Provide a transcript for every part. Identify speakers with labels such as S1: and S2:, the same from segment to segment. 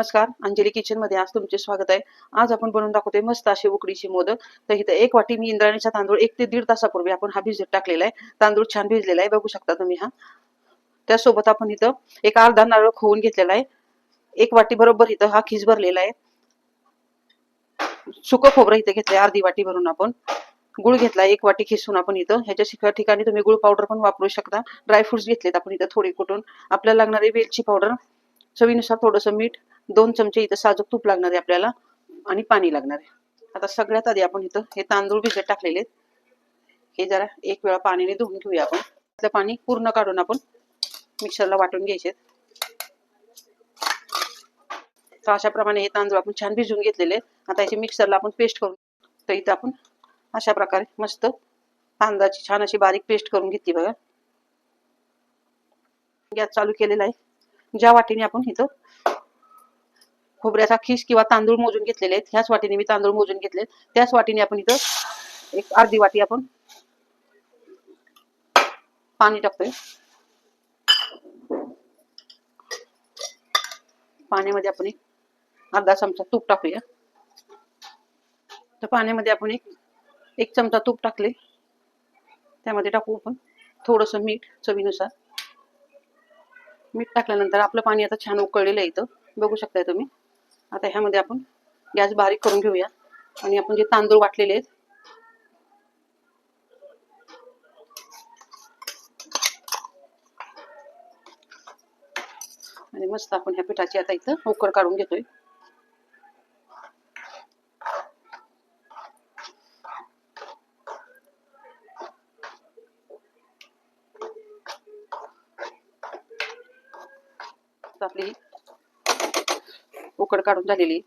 S1: नमस्कार. अंजली किचनमध्ये आज तुमचे स्वागत आहे. आज आपण बनवून दाखवतोय मस्त असे उकडीचे मोदक. तर इथं एक वाटी मी इंद्राणीचा तांदूळ एक ते दीड तासापूर्वी आपण हा भिजत टाकलेला आहे. तांदूळ छान भिजलेला आहे. बघू शकता तुम्ही हा. त्यासोबत आपण इथं एक अर्धा नारळ खोवून घेतलेला आहे. एक वाटी बरोबर इथं हा खिस भरलेला आहे. सुक खोबरं इथं घेतलंय. अर्धी वाटी भरून आपण. गुळ घेतला. एक वाटी खिसून आपण इथं. ह्याच्या शिका ठिकाणी तुम्ही गुळ पावडर पण वापरू शकता. ड्रायफ्रुट्स घेतलेत आपण इथं थोडे कुठून. आपल्याला लागणारी वेलची पावडर चवीनुसार थोडंसं मीठ दोन चमचे इथं साजूक तूप लागणार आहे आपल्याला आणि पाणी लागणार आहे. आता सगळ्यात आधी आपण इथं हे तांदूळ भिजत टाकलेले आहेत. हे जरा एक वेळा पाण्याने धुवून घेऊया आपण. त्यातलं पाणी पूर्ण काढून आपण मिक्सरला वाटून घ्यायचे तर अशा प्रमाणे हे तांदूळ आपण छान भिजवून घेतलेले आता याची मिक्सरला आपण पेस्ट करून तर इथं आपण अशा प्रकारे मस्त तांदळाची छान अशी बारीक पेस्ट करून घेतली बघा. गॅस चालू केलेला आहे. ज्या वाटीने आपण इथं खोबऱ्याचा खिस किंवा तांदूळ मोजून घेतलेले आहेत ह्याच वाटीने मी तांदूळ मोजून घेतले त्याच वाटीने आपण इथं एक अर्धी वाटी आपण पाणी टाकतोय. पाण्यामध्ये आपण एक अर्धा चमचा तूप टाकूया. तर पाण्यामध्ये आपण एक एक चमचा तूप टाकले. त्यामध्ये टाकू आपण थोडस मीठ चवीनुसार. मीठ टाकल्यानंतर आपलं पाणी आता छान उकळलेलं आहे इथं. बघू शकताय तुम्ही. आता ह्यामध्ये आपण गॅस बारीक करून घेऊया. आणि आपण जे तांदूळ वाटलेले आहेत. आणि मस्त आपण ह्या पिठाची आता इथं उकड काढून घेतोय. तर आपली ही उकड काढून झालेली.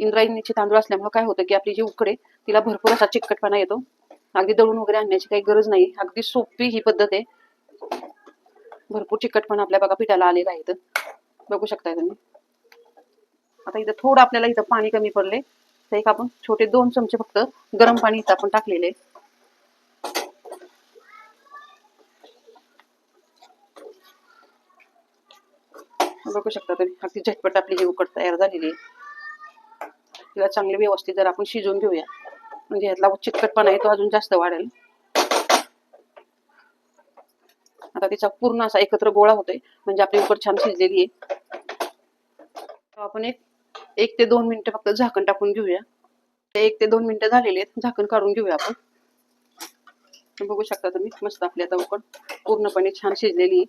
S1: इंद्रायणीचे तांदूळ असल्यामुळे काय होतं की आपली जी उकडे तिला भरपूर असा चिकटपणा येतो. अगदी दळून वगैरे आणण्याची काही गरज नाही. अगदी सोपी ही पद्धत आहे. भरपूर चिकटपणा आपल्या बघा पिठाला आलेला आहे इथं. बघू शकताय तुम्ही. आता इथं थोडं आपल्याला इथं पाणी कमी पडले तर एक आपण छोटे दोन चमचे फक्त गरम पाणी इथं आपण टाकलेले. बघू शकता तुम्ही अगदी झटपट आपली ही उकड तयार झालेली आहे. तिला चांगली व्यवस्थित जर आपण शिजवून घेऊया. म्हणजे ह्यातला चिकटपणा आहे तो अजून जास्त वाढेल. आता तिचा पूर्ण असा एकत्र गोळा होतोय. म्हणजे आपली उकड छान शिजलेली आहे. आपण एक एक ते दोन मिनिटं फक्त झाकण टाकून घेऊया. एक ते दोन मिनिटं झालेले आहेत. झाकण काढून घेऊया आपण. बघू शकता तुम्ही. मस्त आपली आता उकड पूर्णपणे छान शिजलेली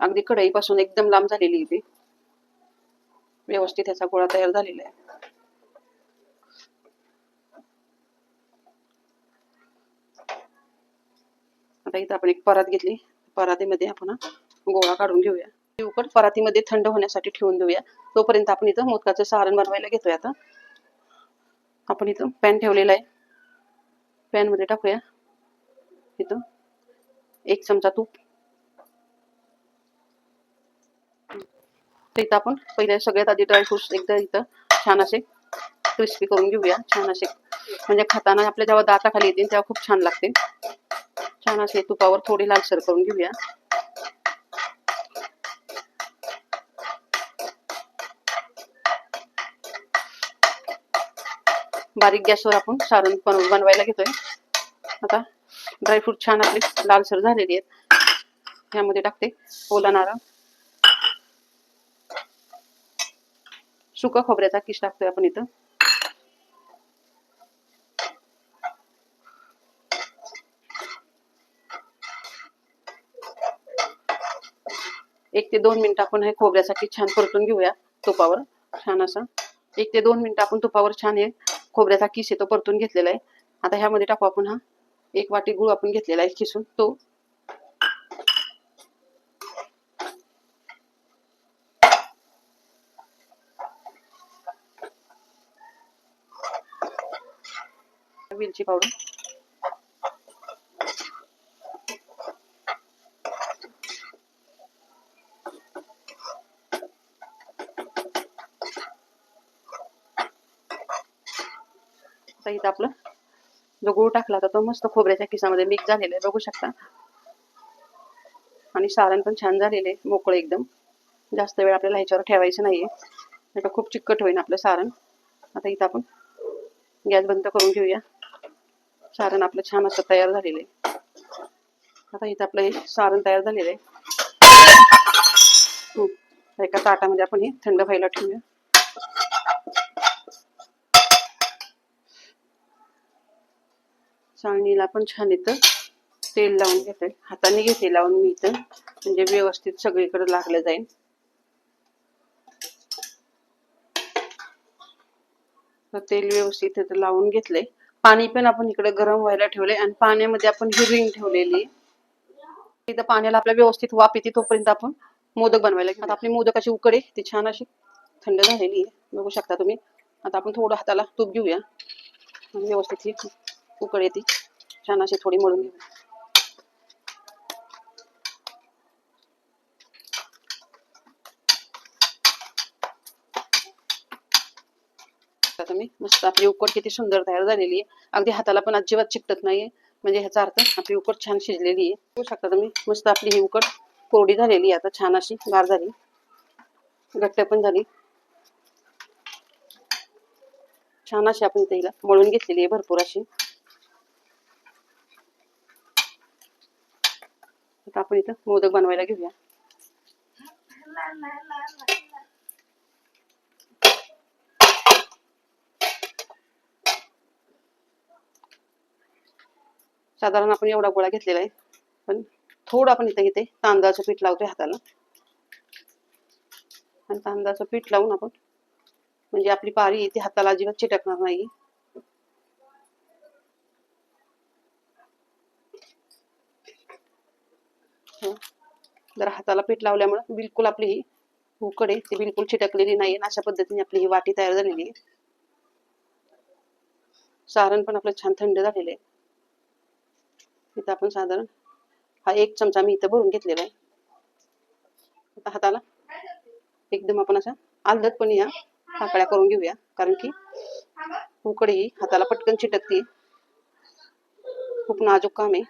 S1: अगदी कढईपासून एकदम लांब झालेली आहे ती. व्यवस्थित ह्याचा गोळा तयार झालेला आहे. आता इथं आपण एक परात घेतली. परातीमध्ये आपण गोळा काढून घेऊया. उकड परातीमध्ये थंड होण्यासाठी ठेवून देऊया. तोपर्यंत आपण इथं मोदकाचं सारण बनवायला घेतोय आता. आपण इथं पॅन ठेवलेला आहे. पॅनमध्ये टाकूया. इथं एक चमचा तूप. इथं आपण पहिले सगळ्यात आधी ड्रायफ्रुट्स एकदा इथं छान असे क्रिस्पी करून घेऊया. छान असे म्हणजे खाताना आपल्या जेव्हा दाताखाली येतील तेव्हा खूप छान लागते छान असे तुपावर थोडी लालसर करून घेऊया. बारीक गॅसवर आपण सारण बनव बनवायला घेतोय. आता ड्रायफ्रूट छान आपले लालसर झालेली आहेत. ह्यामध्ये टाकते ओला नारळ. सुका खोबऱ्याचा किस टाकतोय आपण इथं. एक ते दोन मिनिटं आपण हे खोबऱ्यासाठी छान परतून घेऊया तुपावर. छान असं. एक ते दोन मिनिट आपण तुपावर छान हे खोबऱ्याचा किस तो परतून घेतलेला आहे. आता ह्यामध्ये टाकू आपण हा. एक वाटी गुळ आपण घेतलेला आहे किसून तो. वेलची पावडर. आता इथं आपलं जो गूळ टाकला होता तो मस्त खोबऱ्याच्या खिसामध्ये मिक्स झालेला आहे. बघू शकता. आणि सारण पण छान झालेलं आहे मोकळं एकदम. जास्त वेळ आपल्याला ह्याच्यावर ठेवायचं नाहीये. नाही तर खूप चिकट होईल आपलं सारण. आता इथं आपण गॅस बंद करून घेऊया. सारण आपलं छान असं तयार झालेलं आहे. आता इथं आपलं हे सारण तयार झालेलं आहे. एका ताटामध्ये आपण हे थंड व्हायला ठेवूया. चाळणीला पण छान इथं तेल लावून घेते. हाताने घेते लावून मी इथं. म्हणजे व्यवस्थित सगळीकडे लागलं जाईल. तर तेल व्यवस्थित इथं लावून घेतलंय. पाणी पण आपण इकडे गरम व्हायला ठेवलंय आणि पाण्यामध्ये आपण ही रिंग ठेवलेली आहे. इथं पाण्याला आपल्या व्यवस्थित वाफ येते तोपर्यंत आपण मोदक बनवायला आता आपली मोदकाची उकडे ती छान अशी थंड झालेली आहे. बघू शकता तुम्ही. आता आपण थोडं हाताला तूप घेऊया. आणि व्यवस्थित उकळ येते. छान अशी थोडी मळून घेऊ आता मी मस्त आपली उकड किती सुंदर तयार झालेली आहे. अगदी हाताला पण अजिबात चिकटत नाहीये. म्हणजे ह्याचा अर्थ आपली उकड छान शिजलेली आहे. बघू शकता तुम्ही मस्त आपली ही उकड कोरडी झालेली आहे. आता छान अशी गार झाली. घट्ट पण झाली. छान अशी आपण त्याला मळून घेतलेली आहे. भरपूर अशी. आता आपण इथं मोदक बनवायला घेऊया. साधारण आपण एवढा गोळा घेतलेला आहे. पण थोडं आपण इथे इथे तांदळाचं पीठ लावतोय हाताला आणि तांदळाचं पीठ लावून आपण म्हणजे आपली पारी इथे हाताला अजिबात चिटकणार नाही जर हाताला पीठ लावल्यामुळे बिलकुल आपली ही उकडे ती बिलकुल चिटकलेली नाही अशा पद्धतीने आपली ही वाटी तयार झालेली आहे. सारण पण आपलं छान थंड झालेलं आहे. इथं आपण साधारण हा एक चमचा मी इथं भरून घेतलेला आहे. आता हाताला एकदम आपण असा अलदतपणे या पाकळ्या करून घेऊया. कारण की उकड ही हाताला पटकन चिटकते खूप नाजूक काम आहे.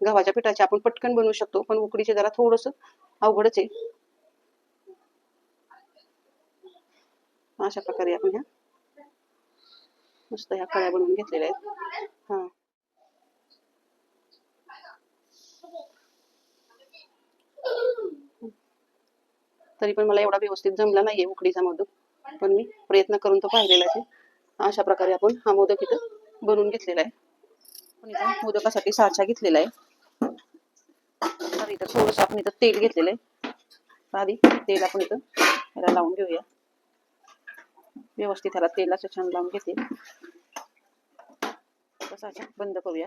S1: गव्हाच्या पिठाचे आपण पटकन बनवू शकतो पण उकडीचे जरा थोडस अवघडच आहे. अशा प्रकारे आपण ह्या मस्त ह्या कळ्या बनवून घेतलेल्या आहेत. हा. तरी पण मला एवढा व्यवस्थित जमला नाहीये उकडीचा मोदक पण मी प्रयत्न करून तो पाहिलेला आहे. अशा प्रकारे आपण हा मोदक इथं बनवून घेतलेला आहे. पण मोदकासाठी साचा घेतलेला आहे. इथं थोडस आपण इथं तेल घेतलेलं आहे. आधी तेल आपण इथं ह्याला लावून घेऊया. व्यवस्थित ह्याला तेलाचं छान लावून घेते. तसा बंद करूया.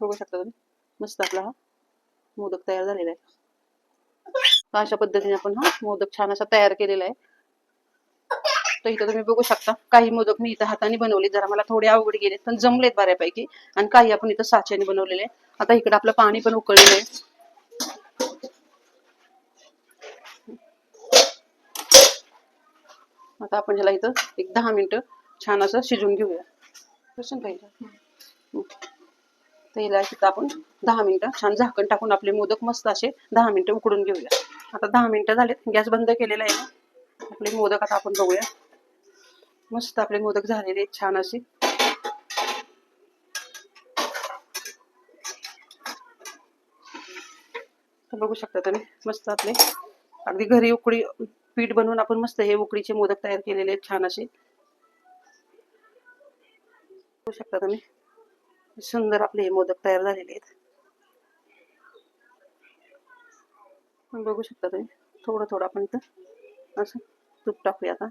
S1: बघू शकता तुम्ही. मस्त आपला हा मोदक तयार झालेला आहे. अशा पद्धतीने आपण हा मोदक छान असा तयार केलेला आहे. तर इथं तुम्ही बघू शकता काही मोदक मी इथं हाताने बनवले जरा मला थोडे अवघड गेले पण जमलेत बऱ्यापैकी. आणि काही आपण इथं साच्याने बनवलेले आहे. आता इकडे आपलं पाणी पण उकळलेलं आहे. आता आपण ह्याला इथं एक दहा मिनिटं छान असं शिजून घेऊया. कसं पाहिजे. तर हिला आपण दहा मिनिटं छान झाकण टाकून आपले मोदक मस्त असे दहा मिनिटं उकडून घेऊया. आता दहा मिनिटं झालेत. गॅस बंद केलेला आहे ना. आपले मोदक आता आपण बघूया. मस्त आपले मोदक झालेले आहेत छान असे. बघू शकता तुम्ही मस्त आपले. अगदी घरी उकडी पीठ बनवून आपण मस्त हे उकडीचे मोदक तयार केलेले आहेत छान असे. बघू शकता तुम्ही. सुंदर आपले हे मोदक तयार झालेले आहेत. बघू शकता तुम्ही थोडं थोडं आपण इथं असं तूप टाकूया आता.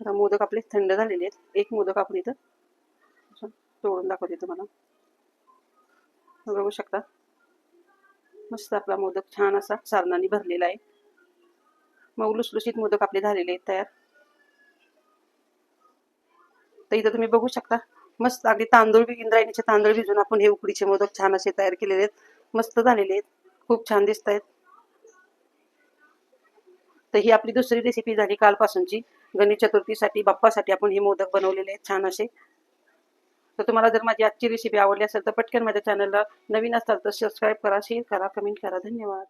S1: आता मोदक आपले थंड झालेले आहेत. एक मोदक आपण इथं असं तोडून दाखवते तुम्हाला. बघू शकता. मस्त आपला मोदक छान असा सारणाने भरलेला आहे. मग लुसलुशीत मोदक आपले झालेले आहेत तयार. तर इथं तुम्ही बघू शकता मस्त अगदी तांदूळ इंद्रायणीचे तांदूळ भिजून आपण हे उकडीचे मोदक छान असे तयार केलेले आहेत. मस्त झालेले आहेत. खूप छान दिसत आहेत. तर ही आपली दुसरी रेसिपी झाली कालपासूनची. गणेश चतुर्थीसाठी बाप्पासाठी आपण हे मोदक बनवलेले आहेत छान असे. तर तुम्हाला जर माझी आजची रेसिपी आवडली असेल तर पटकन माझ्या चॅनलला नवीन असाल तर सबस्क्राईब करा शेअर करा कमेंट करा. धन्यवाद.